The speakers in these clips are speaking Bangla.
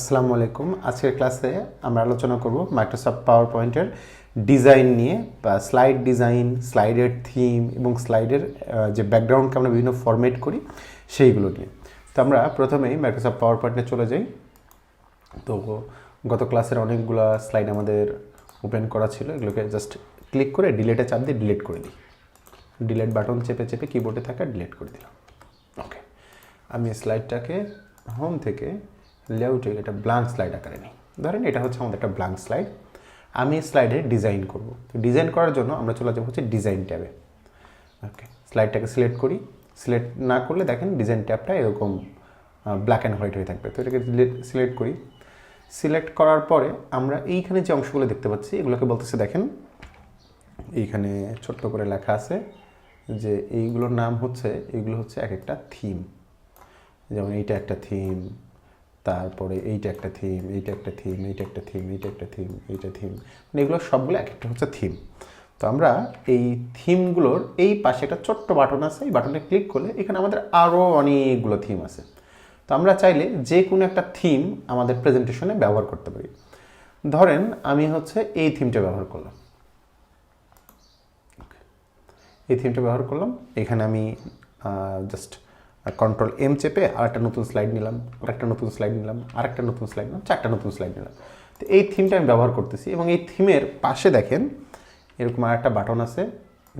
আসসালামু আলাইকুম। আজকের ক্লাসে আমরা আলোচনা করব মাইক্রোসফট পাওয়ার পয়েন্টের ডিজাইন নিয়ে বা স্লাইড ডিজাইন, স্লাইডের থিম এবং স্লাইডের যে ব্যাকগ্রাউন্ডকে আমরা বিভিন্ন ফরম্যাট করি সেইগুলো নিয়ে। তো আমরা প্রথমেই মাইক্রোসফট পাওয়ার পয়েন্টে চলে যাই। তো গত ক্লাসের অনেকগুলো স্লাইড আমাদের ওপেন করা ছিল। এগুলোকে জাস্ট ক্লিক করে ডিলেটে চাপ দিয়ে ডিলিট করে দিই। ডিলেট বাটন চেপে চেপে কিবোর্ডে থাকা ডিলিট করে দিলাম। ওকে আমি স্লাইডটাকে হোম থেকে লেআউটে এটা ব্লাঙ্ক স্লাইড আকারে নিই। ধরেন এটা হচ্ছে আমাদের একটা ব্লাঙ্ক স্লাইড আমি স্লাইডে ডিজাইন করব। তো ডিজাইন করার জন্য আমরা চলে যাব হচ্ছে ডিজাইন ট্যাবে। ওকে স্লাইডটাকে সিলেক্ট করি। সিলেক্ট না করলে দেখেন ডিজাইন ট্যাবটা এরকম ব্ল্যাক অ্যান্ড হোয়াইট হয়ে থাকবে। তো এটাকে সিলেক্ট করি। সিলেক্ট করার পরে আমরা এইখানে যে অংশগুলো দেখতে পাচ্ছি, এগুলোকে বলতেছে দেখেন, এইখানে ছোট্ট করে লেখা আছে যে এইগুলোর নাম হচ্ছে, এগুলো হচ্ছে এক একটা থিম যেমন এইটা একটা থিম তারপরে এইটা একটা থিম এইটা একটা থিম এইটা একটা থিম এইটা একটা থিম এইটা থিম মানে এগুলো সবগুলো এক একটা হচ্ছে থিম তো আমরা এই থিমগুলোর এই পাশে একটা ছোট্ট বাটন আছে, এই বাটনে ক্লিক করলে এখানে আমাদের আরও অনেকগুলো থিম আছে। তো আমরা চাইলে যে কোনো একটা থিম আমাদের প্রেজেন্টেশনে ব্যবহার করতে পারি। ধরেন আমি হচ্ছে এই থিমটা ব্যবহার করলাম। এই থিমটা ব্যবহার করলাম। এখানে আমি জাস্ট কন্ট্রোল এম চেপে আর একটা নতুন স্লাইড নিলাম আর একটা নতুন স্লাইড নিলাম আর একটা নতুন স্লাইড নিলাম, চারটা নতুন স্লাইড নিলাম। তো এই থিমটা আমি ব্যবহার করতেছি এবং এই থিমের পাশে দেখেন, এরকম আর একটা বাটন আছে,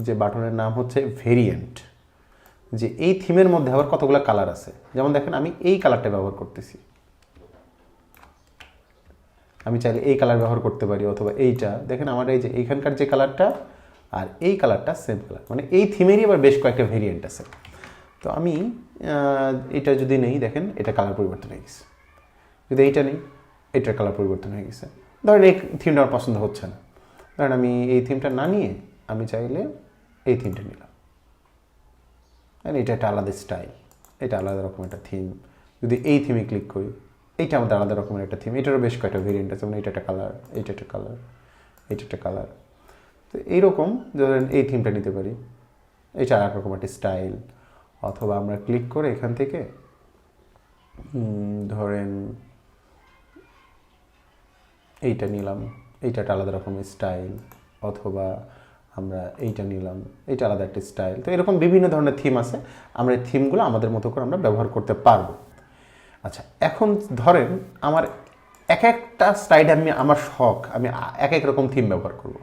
যে বাটনের নাম হচ্ছে ভেরিয়েন্ট যে এই থিমের মধ্যে আবার কতগুলো কালার আছে? যেমন দেখেন, আমি এই কালারটা ব্যবহার করতেছি। আমি চাইলে এই কালার ব্যবহার করতে পারি অথবা এইটা। দেখেন আমার এই যে এইখানকার যে কালারটা আর এই কালারটা সেম কালার মানে এই থিমেরই আবার বেশ কয়েকটা ভেরিয়েন্ট আছে। তো আমি এটা যদি নেই, দেখেন, এটা কালার পরিবর্তন হয়ে গেছে। যদি এইটা নেই, এটার কালার পরিবর্তন হয়ে গেছে। ধরেন এই থিমটা আমার পছন্দ হচ্ছে না। ধরেন আমি এই থিমটা না নিয়ে আমি চাইলে এই থিমটা নিলাম। এটা একটা আলাদা স্টাইল এটা আলাদা রকম একটা থিম যদি এই থিমে ক্লিক করি, এইটা আমাদের আলাদা রকমের একটা থিম এটারও বেশ কয়েকটা ভেরিয়েন্ট আছে, যেমন এটা একটা কালার এইটা একটা কালার এইটা একটা কালার তো এইরকম ধরেন এই থিমটা নিতে পারি। এটা আর এক রকম একটা স্টাইল অথবা আমরা ক্লিক করে এখান থেকে ধরেন এইটা নিলাম এইটা একটা আলাদা রকমের স্টাইল অথবা আমরা এইটা নিলাম, এইটা আলাদা একটা স্টাইল তো এরকম বিভিন্ন ধরনের থিম আছে, আমরা এই থিমগুলো আমাদের মতো করে আমরা ব্যবহার করতে পারব আচ্ছা এখন ধরেন আমার এক একটা স্লাইডে আমি, আমার শখ, আমি এক এক রকম থিম ব্যবহার করব।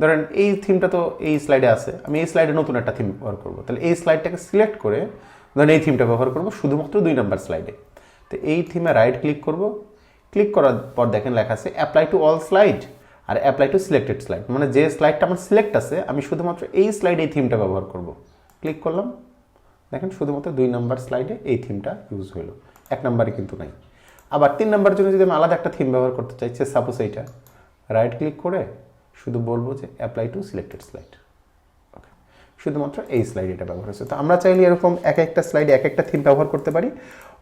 ধরেন এই থিমটা তো এই স্লাইডে আছে, আমি এই স্লাইডে নতুন একটা থিম ব্যবহার করব। তাহলে এই স্লাইডটাকে সিলেক্ট করে ধরেন এই থিমটা ব্যবহার করব শুধুমাত্র দুই নম্বর স্লাইডে তো এই থিমে রাইট ক্লিক করব। ক্লিক করার পর দেখেন লেখা আছে অ্যাপ্লাই টু অল স্লাইড আর অ্যাপ্লাই টু সিলেক্টেড স্লাইড মানে যে স্লাইডটা আমার সিলেক্ট আছে, আমি শুধুমাত্র এই স্লাইডে এই থিমটা ব্যবহার করব। ক্লিক করলাম। দেখেন শুধুমাত্র দুই নাম্বার স্লাইডে এই থিমটা ইউজ হলো। এক নম্বরে কিন্তু নাই। আবার তিন নাম্বারের জন্য যদি আমি আলাদা একটা থিম ব্যবহার করতে চাইছি সাপোজ এইটা। রাইট ক্লিক করে শুধু বলব যে apply to selected slide okay শুধুমাত্র এই স্লাইড এটা ব্যবহার হচ্ছে। তো আমরা চাইলে এরকম এক একটা স্লাইডে এক একটা থিম ব্যবহার করতে পারি,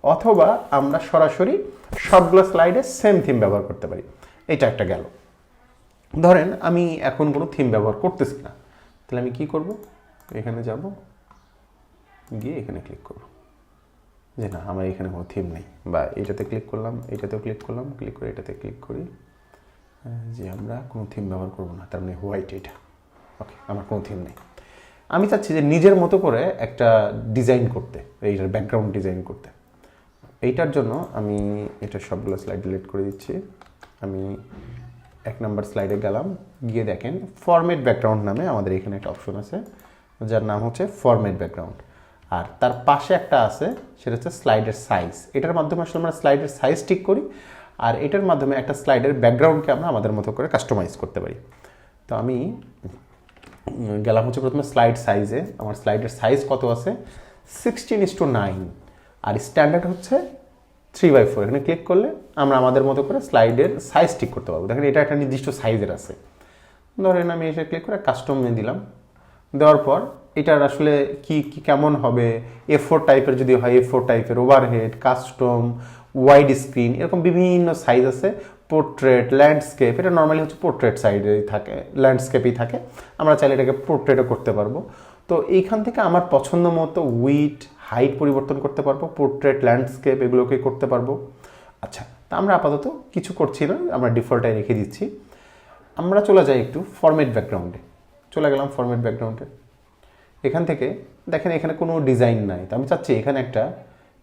অথবা আমরা সরাসরি সবগুলো স্লাইডে সেম থিম ব্যবহার করতে পারি। এটা একটা গেল। ধরেন আমি এখন কোনো থিম ব্যবহার করতেছি না। তাহলে আমি কি করব? এখানে যাব, গিয়ে এখানে ক্লিক করব। যে না, আমার এখানে কোনো থিম নেই। বা এটাতে ক্লিক করলাম, এটাতেও ক্লিক করলাম ক্লিক করে এটাতে ক্লিক করি। যে আমরা কোনো থিম ব্যবহার করব না, তার মানে হোয়াইট এটা। ওকে আমার কোনো থিম নেই। আমি চাচ্ছি যে নিজের মতো করে একটা ডিজাইন করতে এইটার ব্যাকগ্রাউন্ড ডিজাইন করতে। এইটার জন্য আমি এটা সবগুলো স্লাইড ডিলিট করে দিচ্ছি। আমি এক নম্বর স্লাইডে গেলাম। গিয়ে দেখেন ফরম্যাট ব্যাকগ্রাউন্ড নামে আমাদের এখানে একটা অপশন আছে, যার নাম হচ্ছে ফরম্যাট ব্যাকগ্রাউন্ড আর তার পাশে একটা আছে, সেটা হচ্ছে স্লাইডের সাইজ এটার মাধ্যমে আসলে আমরা স্লাইডের সাইজ ঠিক করি। আর এটার মাধ্যমে একটা স্লাইডের ব্যাকগ্রাউন্ডকে আমরা আমাদের মতো করে কাস্টমাইজ করতে পারি। তো আমি গেলাম হচ্ছে প্রথমে স্লাইড সাইজে আমার স্লাইডের সাইজ কত আছে? সিক্সটিন ইস টু নাইন আর স্ট্যান্ডার্ড হচ্ছে থ্রি বাই ফোর এখানে ক্লিক করলে আমরা আমাদের মতো করে স্লাইডের সাইজ ঠিক করতে পারব। দেখেন এটা একটা নির্দিষ্ট সাইজের আছে। ধরেন আমি এসে ক্লিক করে কাস্টমে দিলাম দেওয়ার পর এটার আসলে কি কি, কেমন হবে? এ ফোর টাইপের যদি হয় এ ফোর টাইপের ওভারহেড কাস্টম ওয়াইড স্ক্রিন এরকম বিভিন্ন সাইজ আছে পোর্ট্রেট ল্যান্ডস্কেপ এটা নর্মালি হচ্ছে পোর্ট্রেট সাইডে থাকে ল্যান্ডস্কেপেই থাকে, আমরা চাইলে এটাকে পোর্ট্রেটও করতে পারব। তো এইখান থেকে আমার পছন্দ মতো উইট হাইট পরিবর্তন করতে পারব পোর্ট্রেট ল্যান্ডস্কেপ এগুলোকে করতে পারব। আচ্ছা তা আমরা আপাতত কিছু করছি না, আমরা ডিফল্টটাই রেখে দিচ্ছি। আমরা চলে যাই একটু ফরম্যাট ব্যাকগ্রাউন্ডে চলে গেলাম ফরম্যাট ব্যাকগ্রাউন্ডে এখান থেকে দেখেন এখানে কোনো ডিজাইন নাই। তো আমি চাচ্ছি এখানে একটা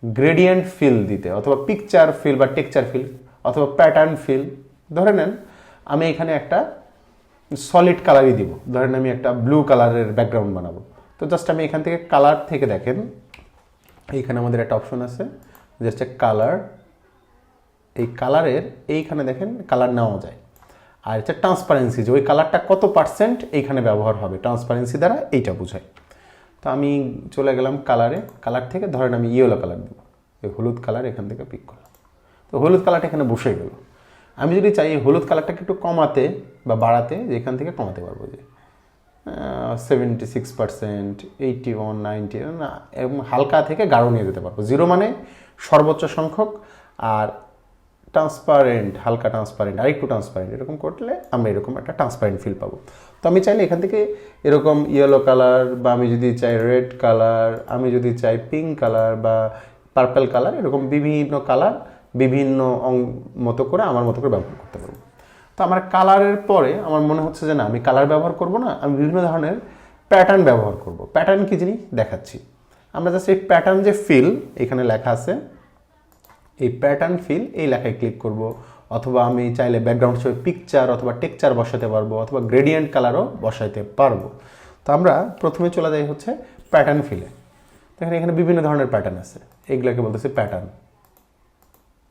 গ্রেডিয়েন্ট ফিল দিতে, অথবা পিকচার ফিল বা টেকচার ফিল অথবা প্যাটার্ন ফিল ধরে নেন আমি এখানে একটা সলিড কালারই দিব ধরেন আমি একটা ব্লু কালারের ব্যাকগ্রাউন্ড বানাবো। তো জাস্ট আমি এখান থেকে কালার থেকে দেখেন এইখানে আমাদের একটা অপশন আছে হচ্ছে কালার এই কালারের এইখানে দেখেন কালার নেওয়া যায়। আর হচ্ছে ট্রান্সপারেন্সি যে ওই কালারটা কত পার্সেন্ট এইখানে ব্যবহার হবে ট্রান্সপারেন্সি দ্বারা এইটা বোঝায়। তো আমি চলে গেলাম কালারে কালার থেকে ধরেন আমি ইয়েলো কালার দেবো। এই হলুদ কালার এখান থেকে পিক করলাম। তো হলুদ কালারটা এখানে বসে গেল। আমি যদি চাই হলুদ কালারটাকে একটু কমাতে বা বাড়াতে এখান থেকে কমাতে পারব যে seventy six percent eighty one ninety এরকম হালকা থেকে গাঢ় নিয়ে যেতে পারব। জিরো মানে সর্বোচ্চ সংখ্যক আর ট্রান্সপারেন্ট হালকা ট্রান্সপারেন্ট আর একটু ট্রান্সপারেন্ট এরকম করলে আমরা এরকম একটা ট্রান্সপারেন্ট ফিল পাবো। তো আমি চাইলে এখান থেকে এরকম ইয়েলো কালার বা আমি যদি চাই রেড কালার আমি যদি চাই পিঙ্ক কালার বা পার্পেল কালার এরকম বিভিন্ন কালার বিভিন্ন মতো করে আমার মতো করে ব্যবহার করতে পারব। তো আমার কালারের পরে আমার মনে হচ্ছে যে না, আমি কালার ব্যবহার করব না, আমি বিভিন্ন ধরনের প্যাটার্ন ব্যবহার করব। প্যাটার্ন কি জিনিস? দেখাচ্ছি। আমরা জাস্ট এই প্যাটার্ন যে ফিল এখানে লেখা আছে এই প্যাটার্ন ফিল এই লেখায় ক্লিক করব। অথবা আমি চাইলে ব্যাকগ্রাউন্ড হিসেবে পিকচার অথবা টেকচার বসাতে পারব অথবা গ্রেডিয়েন্ট কালারও বসাইতে পারব। তো আমরা প্রথমে চলে যাই হচ্ছে প্যাটার্ন ফিলে দেখেন এখানে বিভিন্ন ধরনের প্যাটার্ন আছে। এইগুলোকে বলতেছে প্যাটার্ন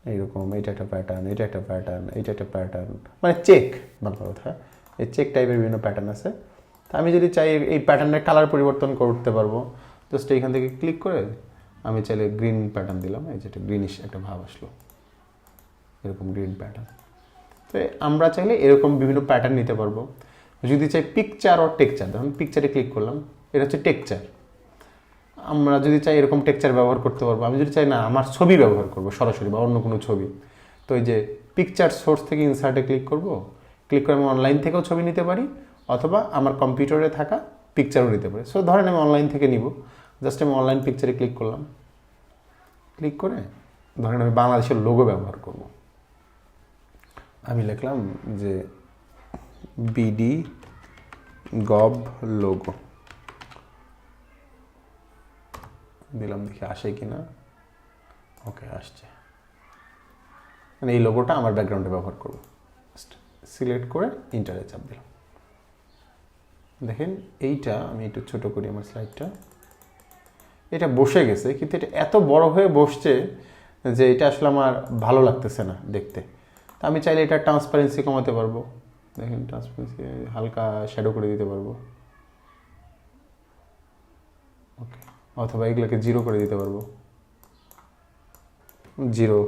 এইরকম এটা একটা প্যাটার্ন এটা একটা প্যাটার্ন এটা একটা প্যাটার্ন মানে চেক বাংলা কথা। এই চেক টাইপের বিভিন্ন প্যাটার্ন আছে। তা আমি যদি চাই এই প্যাটার্নের কালার পরিবর্তন করতে পারব জাস্ট এইখান থেকে ক্লিক করে আমি চাইলে গ্রিন প্যাটার্ন দিলাম, এই যেটা গ্রিনিশ একটা ভাব আসলো। এরকম গ্রিন প্যাটার্ন তো আমরা চাইলে এরকম বিভিন্ন প্যাটার্ন নিতে পারব। যদি চাই পিকচার অর টেকচার ধরুন পিকচারে ক্লিক করলাম, এটা হচ্ছে টেকচার আমরা যদি চাই এরকম টেকচার ব্যবহার করতে পারব, আমি যদি চাই না, আমার ছবি ব্যবহার করব, সরাসরি বা অন্য কোনো ছবি। তো এই যে পিকচার সোর্স থেকে ইনসার্টে ক্লিক করব ক্লিক করে আমি অনলাইন থেকেও ছবি নিতে পারি, অথবা আমার কম্পিউটারে থাকা পিকচারও নিতে পারি। সো ধরেন আমি অনলাইন থেকে নিব। জাস্ট আমি অনলাইন পিকচারে ক্লিক করলাম। ক্লিক করে ধরেন আমি বাংলাদেশের লোগো ব্যবহার করব। আমি লিখলাম যে বিডি গভ লোগো দিলাম দেখি আসে কি না ওকে আসছে। মানে এই লোগোটা আমার ব্যাকগ্রাউন্ডে ব্যবহার করব। সিলেক্ট করে ইন্টারে চাপ দিলাম। দেখেন এইটা আমি একটু ছোট করি আমার স্লাইডটা এটা বসে গেছে, কিন্তু এটা এত বড় হয়ে বসছে যে এটা আসলে আমার ভালো লাগতেছে না দেখতে। তা আমি চাইলে এটা ট্রান্সপারেন্সি কমাতে পারব। দেখেন ট্রান্সপারেন্সি হালকা শ্যাডো করে দিতে পারব। ওকে অথবা এগুলোকে জিরো করে দিতে পারব। জিরো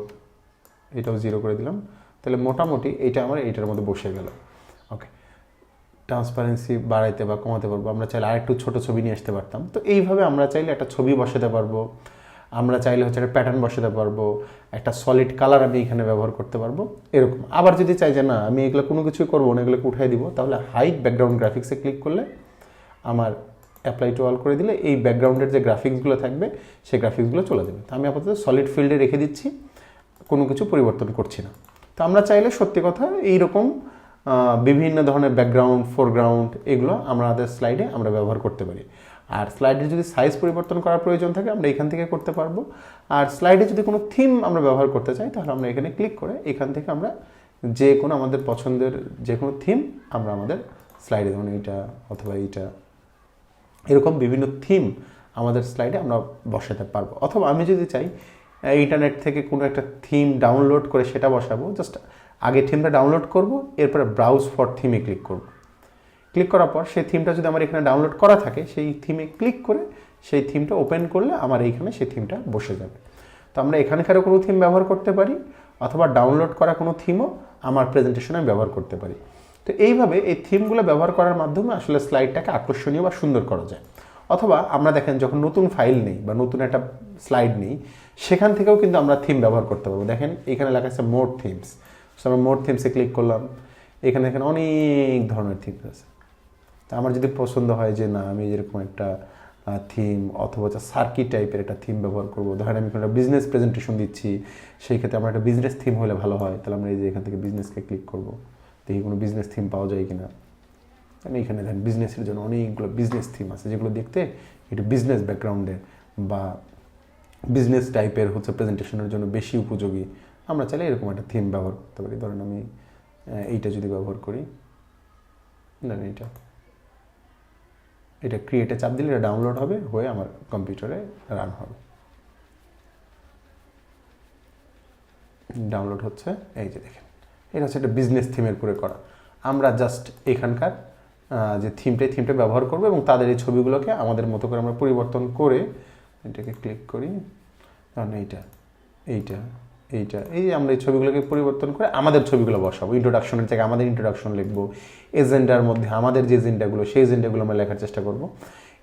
এটাও জিরো করে দিলাম। তাহলে মোটামুটি এটা আমার এইটার মধ্যে বসে গেল। ট্রান্সপারেন্সি বাড়াইতে বা কমাতে পারব। আমরা চাইলে আরেকটু ছোট ছবি নিয়ে আসতে পারতাম। তো এইভাবে আমরা চাইলে একটা ছবি বসাতে পারব। আমরা চাইলে হচ্ছে একটা প্যাটার্ন বসাতে পারব। একটা সলিড কালার আমি এখানে ব্যবহার করতে পারব। এরকম। আবার যদি চাই যে, না, আমি এগুলো কোনো কিছুই করব না, এগুলোকে উঠাই দিব, তাহলে হাইট ব্যাকগ্রাউন্ড গ্রাফিক্সে ক্লিক করলে আমার অ্যাপ্লাই টু অল করে দিলে এই ব্যাকগ্রাউন্ডের যে গ্রাফিক্সগুলো থাকবে, সেই গ্রাফিক্সগুলো চলে যাবে। তো আমি আপাতত সলিড ফিল্ডে রেখে দিচ্ছি। কোনো কিছু পরিবর্তন করছি না। তো আমরা চাইলে সত্যি কথা এইরকম বিভিন্ন ধরনের ব্যাকগ্রাউন্ড ফোরগ্রাউন্ড এগুলো আমাদের স্লাইডে আমরা ব্যবহার করতে পারি। আর স্লাইডে যদি সাইজ পরিবর্তন করার প্রয়োজন থাকে, আমরা এখান থেকে করতে পারব। আর স্লাইডে যদি কোনো থিম আমরা ব্যবহার করতে চাই, তাহলে আমরা এখানে ক্লিক করে এখান থেকে আমরা যে কোনো আমাদের পছন্দের যে কোনো থিম আমরা আমাদের স্লাইডে ধরুন এইটা অথবা এইটা। এরকম বিভিন্ন থিম আমাদের স্লাইডে আমরা বসাতে পারব। অথবা আমি যদি চাই ইন্টারনেট থেকে কোনো একটা থিম ডাউনলোড করে সেটা বসাবো জাস্ট আগে থিমটা ডাউনলোড করব, এরপরে ব্রাউজ ফর থিমে ক্লিক করব। ক্লিক করার পর সেই থিমটা যদি আমার এখানে ডাউনলোড করা থাকে, সেই থিমে ক্লিক করে সেই থিমটা ওপেন করলে আমার এইখানে সেই থিমটা বসে যাবে। তো আমরা এখানকারও কোনো থিম ব্যবহার করতে পারি, অথবা ডাউনলোড করা কোনো থিমও আমার প্রেজেন্টেশনে আমি ব্যবহার করতে পারি। তো এইভাবে এই থিমগুলো ব্যবহার করার মাধ্যমে আসলে স্লাইডটাকে আকর্ষণীয় বা সুন্দর করা যায়। অথবা আমরা দেখেন যখন নতুন ফাইল নেই বা নতুন একটা স্লাইড নেই, সেখান থেকেও কিন্তু আমরা থিম ব্যবহার করতে পারব। দেখেন এখানে লেখা আছে মোর থিমস আমরা মোর থিমসে ক্লিক করলাম। এখানে এখানে অনেক ধরনের থিমস আছে। তা আমার যদি পছন্দ হয় যে, না, আমি যেরকম একটা থিম অথবা সার্কিট টাইপের একটা থিম ব্যবহার করব। ধরেন আমি কোনো বিজনেস প্রেজেন্টেশন দিচ্ছি, সেই ক্ষেত্রে আমার একটা বিজনেস থিম হলে ভালো হয়। তাহলে আমরা এই যে এখান থেকে বিজনেসকে ক্লিক করব। দেখি কোনো বিজনেস থিম পাওয়া যায় কিনা। আমি এখানে দেখেন বিজনেসের জন্য অনেকগুলো বিজনেস থিম আছে। যেগুলো দেখতে একটু বিজনেস ব্যাকগ্রাউন্ডে বা বিজনেস টাইপের হচ্ছে প্রেজেন্টেশনের জন্য বেশি উপযোগী। আমরা চাইলে এরকম একটা থিম ব্যবহার করতে পারি। ধরেন আমি এইটা যদি ব্যবহার করি, ধরেন এইটা। এটা ক্রিয়েটে চাপ দিলে এটা ডাউনলোড হবে, হয়ে আমার কম্পিউটারে রান হবে। ডাউনলোড হচ্ছে, এই যে দেখেন। এটা হচ্ছে একটা বিজনেস থিমের করে করা। আমরা জাস্ট এখানকার যে থিমটা থিমটা ব্যবহার করব এবং তাদের এই ছবিগুলোকে আমাদের মতো করে আমরা পরিবর্তন করে এটাকে ক্লিক করি। কারণ এইটা এইটা। এইটা, এই আমরা এই ছবিগুলোকে পরিবর্তন করে আমাদের ছবিগুলো বসাবো। ইন্ট্রোডাকশনের জায়গায় আমাদের ইন্ট্রোডাকশন লিখব। এজেন্ডার মধ্যে, আমাদের যে এজেন্ডাগুলো সেই এজেন্ডাগুলো আমরা লেখার চেষ্টা করব।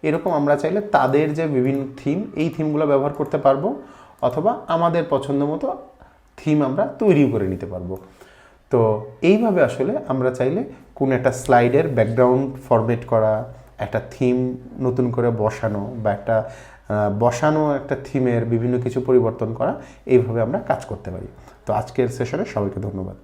এরকম আমরা চাইলে তাদের যে বিভিন্ন থিম এই থিমগুলো ব্যবহার করতে পারব, অথবা আমাদের পছন্দ মতো থিম আমরা তৈরিও করে নিতে পারব। তো এইভাবে আসলে আমরা চাইলে কোনো একটা স্লাইডের ব্যাকগ্রাউন্ড ফরম্যাট করা, একটা থিম নতুন করে বসানো, বা একটা বসানো একটা থিমের বিভিন্ন কিছু পরিবর্তন করা, এইভাবে আমরা কাজ করতে পারি। তো আজকের সেশনে সবাইকে ধন্যবাদ।